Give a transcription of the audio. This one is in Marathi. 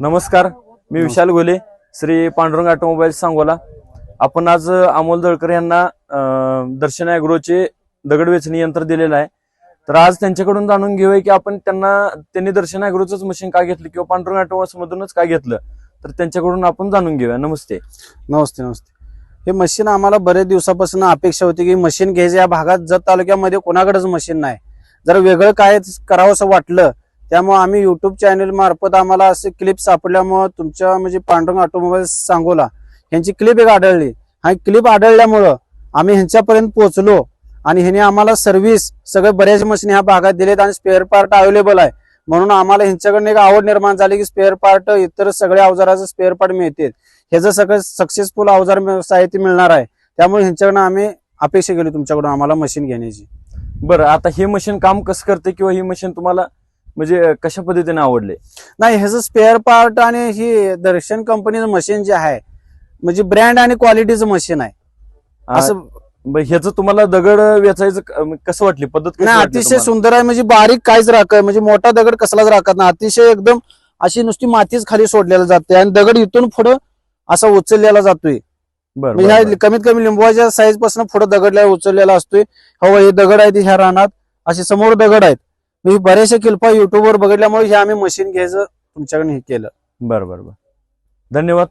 नमस्कार मी विशाल गोले श्री पांडुरंग ऑटोमोबाईल सांगोला. आपण आज अमोल दळकर यांना दर्शन अॅग्रोचे दगड वेचणी यंत्र दिलेलं आहे. तर आज त्यांच्याकडून जाणून घेऊया की आपण त्यांना त्यांनी दर्शन अॅग्रोच मशीन का घेतलं किंवा पांडुरंग ऑटोमोबाईल्स मधूनच का घेतलं? तर त्यांच्याकडून आपण जाणून घेऊया. नमस्ते. नमस्ते नमस्ते. हे मशीन आम्हाला बरेच दिवसापासून अपेक्षा होती की मशीन घ्यायचं. या भागात जत तालुक्यामध्ये कोणाकडेच मशीन नाही. जर वेगळं काय करावं असं वाटलं त्यामुळे आम्ही युट्यूब चॅनल मार्फत आम्हाला असे क्लिप सापडल्यामुळं तुमच्या म्हणजे पांडुरंग ऑटोमोबाईल सांगोला यांची क्लिप एक आढळली. हा क्लिप आढळल्यामुळं आम्ही ह्यांच्यापर्यंत पोहोचलो. आणि ह्याने आम्हाला सर्व्हिस सगळे बऱ्याच मशीन ह्या भागात दिलेत आणि स्पेअर पार्ट अवेलेबल आहे. म्हणून आम्हाला ह्यांच्याकडनं एक आवड निर्माण झाली की स्पेअर पार्ट इतर सगळ्या अवजाराचं स्पेअर पार्ट मिळते ह्याचं सगळं सक्सेसफुल अवजार साहित्य मिळणार आहे. त्यामुळे ह्यांच्याकडनं आम्ही अपेक्षा केली तुमच्याकडून आम्हाला मशीन घेण्याची. बरं आता हे मशीन काम कसं करते किंवा ही मशीन तुम्हाला म्हणजे कशा पद्धतीने आवडले? नाही ह्याचं स्पेअर पार्ट आणि ही दर्शन कंपनीचं मशीन जे आहे म्हणजे ब्रँड आणि क्वालिटीचं मशीन आहे. असं ह्याचं तुम्हाला दगड वेचायचं कसं वाटली? पद्धत नाही अतिशय? सुंदर आहे म्हणजे बारीक काहीच राखत म्हणजे मोठा दगड कसलाच राखत नाही. अतिशय एकदम अशी नुसती मातीच खाली सोडलेला जाते आणि दगड इथून पुढं असा उचललेला जातोय. बरं, म्हणजे. कमीत कमी लिंबवाच्या साईजपासून पुढे दगडला उचललेला असतोय. हो हे दगड आहेत ह्या रानात असे समोर दगड आहेत. मी बरेचसे किल्पा युट्यूबवर बघितल्यामुळे हे आम्ही मशीन घ्यायचं तुमच्याकडे हे केलं. बरं बरं बरं. धन्यवाद.